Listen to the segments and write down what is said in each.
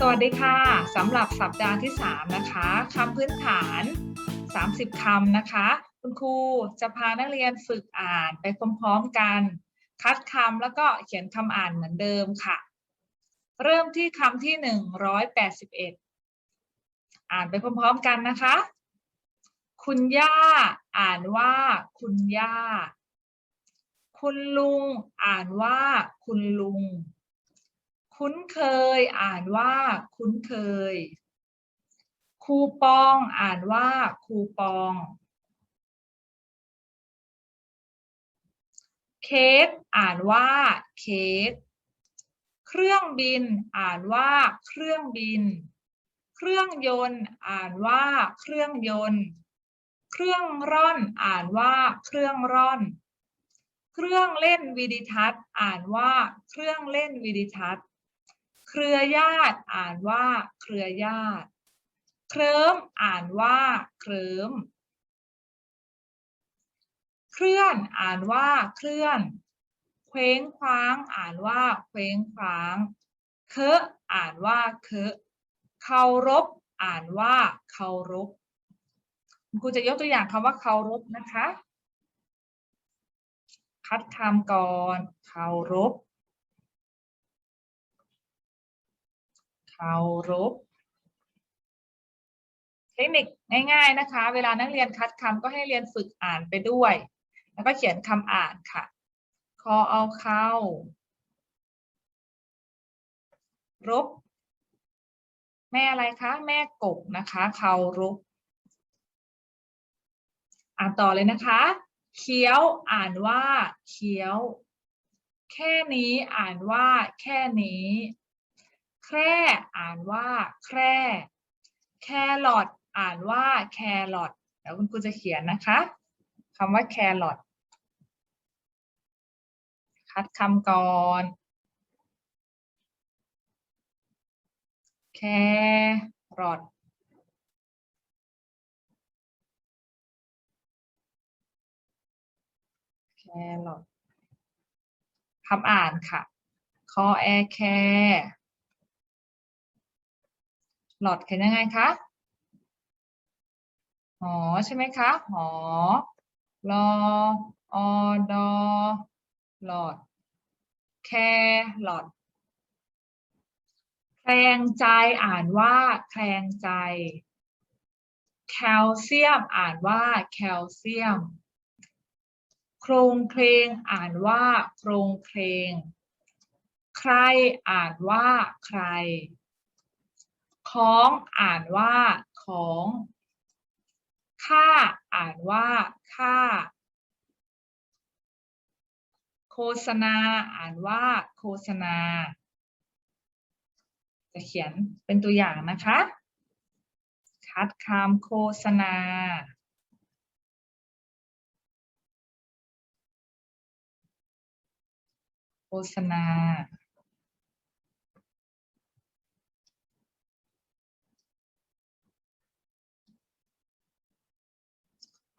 สวัสดีค่ะสำหรับสัปดาห์ที่ 3 นะคะคำพื้นฐาน 30 คำนะคะ คุณครูจะพานักเรียนฝึกอ่านไปพร้อมๆกัน คัดคำแล้วก็เขียนคำอ่านเหมือนเดิมค่ะ เริ่มที่คำที่ 181 อ่านไปพร้อมๆกันนะคะ คุณย่า อ่านว่า คุณย่า คุณลุง อ่านว่า คุณลุง คุ้นเคยอ่านว่าคุ้นเคย คูปองอ่านว่าคูปอง เค้กอ่านว่าเค้ก เครื่องบินอ่านว่าเครื่องบิน เครื่องยนต์อ่านว่าเครื่องยนต์ เครื่องร่อนอ่านว่าเครื่องร่อนเครื่องเล่นวิดิทัศน์ อ่านว่าเครื่องเล่นวิดิทัศน์ เครือญาติอ่านว่าเครือญาติ เคลิ้มอ่านว่าเคลิ้ม เคลื่อนอ่านว่าเคลื่อน เคว้งคว้างอ่านว่าเคว้งคว้าง เคอะอ่านว่าเคอะเคารพอ่านว่าเคารพคุณครูจะยกตัวอย่างคำว่าเคารพนะคะ คัดคำก่อนเคารพ เคารพเทคนิคง่ายๆนะคะ เวลานักเรียนคัดคำก็ให้เรียนฝึกอ่านไปด้วย แล้วก็เขียนคำอ่านค่ะ คอเอาเข้ารบ แม่อะไรคะ แม่กบนะคะเคารพอ่านต่อเลยนะคะ เคี้ยวอ่านว่าเคี้ยว แค่นี้อ่านว่าแค่นี้ แคร่อ่านว่าแคร่แครอทอ่านว่าแครอทเดี๋ยวคุณครูจะเขียนนะคะคำว่าแครอทคัดคำก่อนแครอทแครอทคำอ่านค่ะ คอแอแคร์ หลอดเขียนยังไงคะหอใช่ไหมคะ หอรออดอหลอด แคหลอดแคลงใจอ่านว่าแคลงใจ แคลเซียมอ่านว่าแคลเซียม โครงเคลงอ่านว่าโครงเคลง ใครอ่านว่าใคร ของอ่านว่าของค่าอ่านว่าค่า โฆษณาอ่านว่าโฆษณา จะเขียนเป็นตัวอย่างนะคะ คัดคำโฆษณา โฆษณา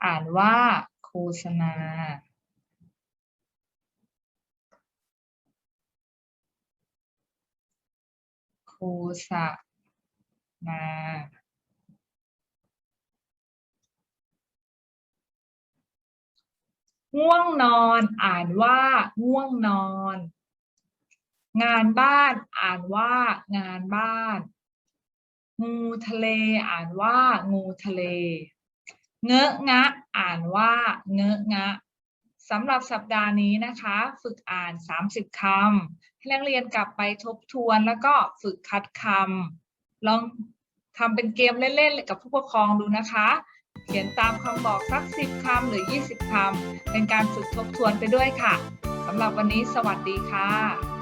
อ่านว่าโฆษณา โฆษณา ง่วงนอนอ่านว่าง่วงนอน งานบ้านอ่านว่างานบ้าน งูทะเลอ่านว่างูทะเล เงอะงะ อ่านว่าเงอะงะสำหรับสัปดาห์นี้นะคะ ฝึกอ่าน 30 คำ ให้นักเรียนกลับไปทบทวนแล้วก็ฝึกคัดคำลองทำเป็นเกมเล่นๆกับผู้ปกครองดูนะคะ เขียนตามคำบอกสัก 10 คำหรือ 20 คำ เป็นการฝึกทบทวนไปด้วยค่ะสำหรับวันนี้สวัสดีค่ะ